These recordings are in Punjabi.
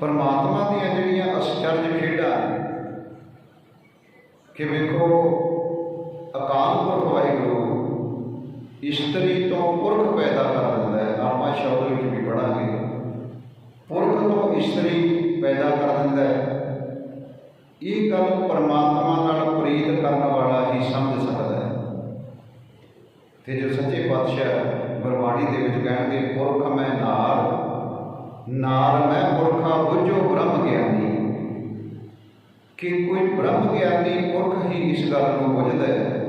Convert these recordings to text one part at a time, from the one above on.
ਪਰਮਾਤਮਾ ਦੀਆਂ ਜਿਹੜੀਆਂ ਅਸਚਰਜ ਖੇਡਾਂ ਕਿ ਵੇਖੋ, ਅਕਾਲ ਪੁਰਖ ਵਾਹਿਗੁਰੂ ਇਸਤਰੀ ਤੋਂ ਪੁਰਖ ਪੈਦਾ ਕਰ ਦਿੰਦਾ ਹੈ। ਆਪਾਂ ਸ਼ਬਦ ਵਿੱਚ ਵੀ ਪੜਾਂਗੇ ਪੁਰਖ ਤੋਂ ਇਸਤਰੀ ਪੈਦਾ ਕਰ ਦਿੰਦਾ ਹੈ। ਇਹ ਗੱਲ ਪਰਮਾਤਮਾ ਨਾਲ ਪ੍ਰੀਤ ਕਰਨ ਵਾਲਾ ਹੀ ਸਮਝ ਸਕਦਾ ਹੈ। ਤੇ ਜੋ ਸੱਚੇ ਪਾਤਸ਼ਾਹ ਗੁਰਬਾਣੀ ਦੇ ਵਿੱਚ ਕਹਿਣਗੇ, ਪੁਰਖ ਮੈਂ ਨਾਰ ਨਾਰ ਮੈਂ ਕਿ ਕੋਈ ਬ੍ਰਹਮ ਗਿਆਨੀ ਪੁਰਖ ਹੀ ਇਸ ਗੱਲ ਨੂੰ ਬੁੱਝਦਾ ਹੈ।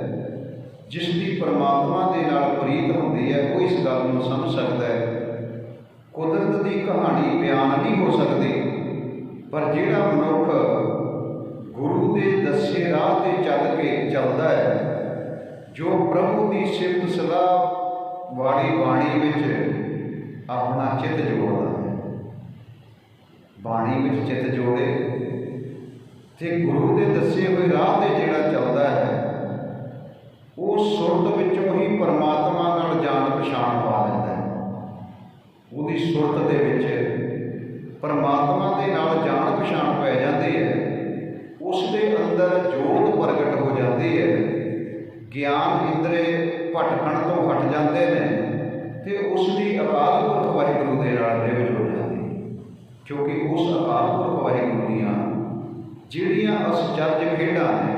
ਜਿਸ ਦੀ ਪਰਮਾਤਮਾ ਦੇ ਨਾਲ ਪ੍ਰੀਤ ਹੁੰਦੀ ਹੈ, ਉਹ ਇਸ ਗੱਲ ਨੂੰ ਸਮਝ ਸਕਦਾ ਹੈ। ਕੁਦਰਤ ਦੀ ਕਹਾਣੀ ਬਿਆਨ ਨਹੀਂ ਹੋ ਸਕਦੀ, ਪਰ ਜਿਹੜਾ ਮਨੁੱਖ ਗੁਰੂ ਦੇ ਦੱਸੇ ਰਾਹ ਤੇ ਚੱਲ ਕੇ ਚੱਲਦਾ ਹੈ, ਜੋ ਪ੍ਰਭੂ ਦੀ ਸਿਫਤ ਸਲਾਹ ਵਾਲੀ ਬਾਣੀ ਵਿੱਚ ਆਪਣਾ ਚਿੱਤ ਜੋੜਦਾ ਹੈ। ਬਾਣੀ ਵਿੱਚ ਚਿੱਤ ਜੋੜੇ ਤੇ ਗੁਰੂ ਦੇ ਦੱਸੇ ਹੋਏ ਰਾਹ ਤੇ ਜਿਹੜਾ ਚੱਲਦਾ ਹੈ, ਉਹ ਸੁਰਤ ਵਿੱਚੋਂ ਹੀ ਪਰਮਾਤਮਾ ਨਾਲ ਜਾਣ ਪਛਾਣ ਪਾ ਲੈਂਦਾ ਹੈ। ਉਹਦੀ ਸੁਰਤ ਦੇ ਵਿੱਚ ਪਰਮਾਤਮਾ ਦੇ ਨਾਲ ਜਾਣ ਪਛਾਣ ਪੈ ਜਾਂਦੀ ਹੈ। ਉਸ ਦੇ ਅੰਦਰ ਜੋਤ ਪ੍ਰਗਟ ਹੋ ਜਾਂਦੀ ਹੈ। ਗਿਆਨ ਇੰਦਰੇ ਭਟਕਣ ਤੋਂ ਹਟ ਜਾਂਦੇ ਨੇ ਤੇ ਉਸ ਦੀ ਅਕਾਲ ਪੁਰਖ ਵਾਹਿਗੁਰੂ ਦੇ ਨਾਲ ਨਿਵਜ ਹੋ ਜਾਂਦੀ ਹੈ ਕਿਉਂਕਿ ਉਸ ਅਕਾਲ ਪੁਰਖ ਵਾਹਿਗੁਰੂ ਦੀਆਂ ਜਿਹੜੀਆਂ ਅਸਚਰਜ ਖੇਡਾਂ ਨੇ।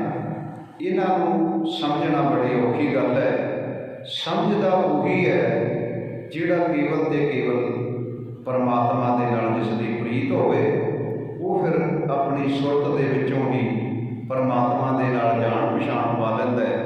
ਇਹਨਾਂ ਨੂੰ ਸਮਝਣਾ ਬੜੀ ਔਖੀ ਗੱਲ ਹੈ। ਸਮਝਦਾ ਉਹੀ ਹੈ ਜਿਹੜਾ ਕੇਵਲ ਤੇ ਕੇਵਲ ਪਰਮਾਤਮਾ ਦੇ ਨਾਲ ਜਿਸ ਦੀ ਪ੍ਰੀਤ ਹੋਵੇ, ਉਹ ਫਿਰ ਆਪਣੀ ਸੁਰਤ ਦੇ ਵਿੱਚੋਂ ਹੀ ਪਰਮਾਤਮਾ ਦੇ ਨਾਲ ਜਾਣ ਪਛਾਣ ਪਾ ਲੈਂਦਾ ਹੈ।